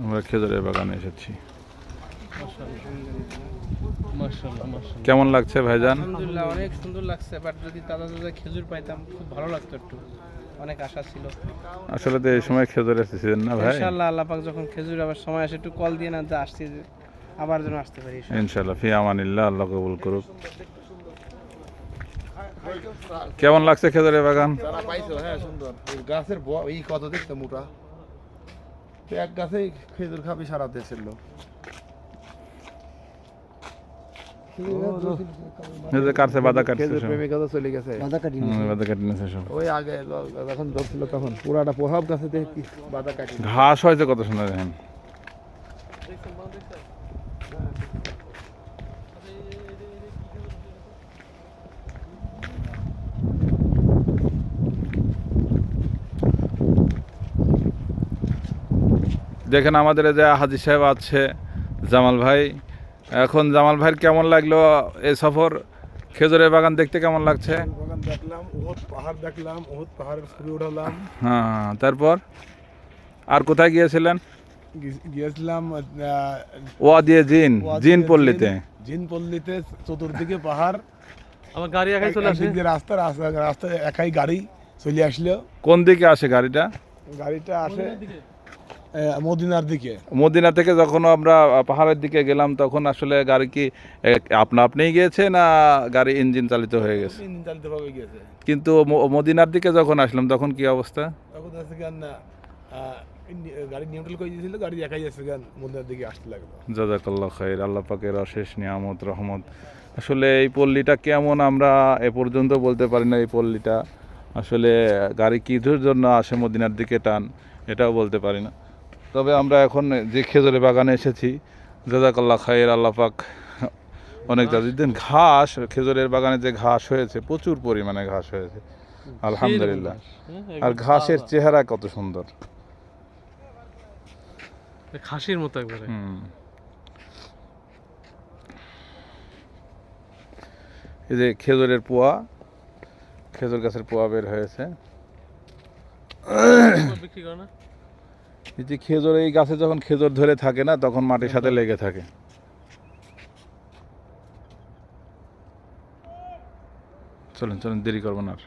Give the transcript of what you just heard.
আমরা খেজুরের বাগানে এসেছি। মাশাআল্লাহ মাশাআল্লাহ। কেমন লাগছে ভাইজান? আলহামদুলিল্লাহ অনেক সুন্দর লাগছে বাট যদি তাজা তাজা খেজুর পাইতাম খুব ভালো লাগতো একটু। অনেক আশা ছিল। আসলে তো এই সময় খেজুরের সিজন না ভাই? ইনশাআল্লাহ আল্লাহ পাক যখন খেজুর আবার সময় আসে একটু কল দিয়ে না যে আসছি আবার যেন আসতে পারি ইনশাল্লাহ ফি আমানিল্লাহ আল্লাহ কবুল করুক। কেমন লাগছে খেজুরের বাগান? হ্যাঁ সুন্দর। গাছের ব- এই কত দেখতে মোটা? তো এক গাছেই খেজুর খাবি সারা দেশের লোক। ঘাস হয়েছে কত কাটছে খেজুর সব। প্রেমিকা তো চলে গেছে হুম, বাদা কাটি নিয়েছে সব ওই আগে ল- যখন ধরছিল তখন পুরাটা প্রভাব গাছে দেখি বাধা কাটি ঘাস হয়েছে কত সুন্দর দেখেন দেখেন আমাদের এই যে হাজি সাহেব আছে জামাল ভাই। এখন জামাল ভাইয়ের কেমন লাগল এই সফর? খেজুরের বাগান দেখতে কেমন লাগছে? বাগান দেখলাম ওহত পাহাড় দেখলাম ওহত পাহাড়ের ছবি উঠালাম। হ্যাঁ তারপর? আর কোথায় গিয়েছিলেন? গিয়েছিলাম ওয়া দিয়ে জিন জিন পল্লীতে। জিন পল্লীতে চতুর্দিকে পাহাড়। আমার গাড়ি একাই চলে আসে? রাস্তা রাস্তা রাস্তায় একাই গাড়ি চলে আসলো। কোন দিকে আসে গাড়িটা? গাড়িটা আসে এ, মদিনার দিকে? মদিনা থেকে যখন আমরা পাহাড়ের দিকে গেলাম তখন আসলে গাড়ি কি আপনা আপনিই গিয়েছে না গাড়ি ইঞ্জিন চালিত হয়ে গেছে? ইঞ্জিন চালিত ভাবে গিয়েছে। কিন্তু মদিনার দিকে যখন আসলাম তখন কি অবস্থা? তখন আছে না গাড়ি নিউট্রাল করে দিয়েছিল গাড়ি একাই আছে গান মদিনার দিকে আসতে লাগল। জাজাকাল্লাহ খাইর আল্লাহ পাকের অশেষ নিয়ামত রহমত। আসলে এই পল্লীটা কেমন আমরা এ পর্যন্ত বলতে পারি না এই পল্লীটা। আসলে গাড়ি কিধুর জন্য আসে মদিনার দিকে টান এটাও বলতে পারি না। তবে আমরা এখন যে খেজুরের বাগানে এসেছি জাজাকাল্লাহ খাইর আল্লাহ পাক অনেক দিন। ঘাস খেজুরের বাগানে যে ঘাস হয়েছে প্রচুর পরিমাণে ঘাস হয়েছে। আলহামদুলিল্লাহ। আর ঘাসের চেহারা কত সুন্দর। খাসির মতো একবারে। এই যে খেজুরের পোয়া খেজুর গাছের পোয়া বের হয়েছে। বিক্রি করে না? যে খেজুর এই গাছে যখন খেজুর ধরে থাকে না তখন মাটির সাথে লেগে থাকে। চলুন চলুন দেরি করব না আর।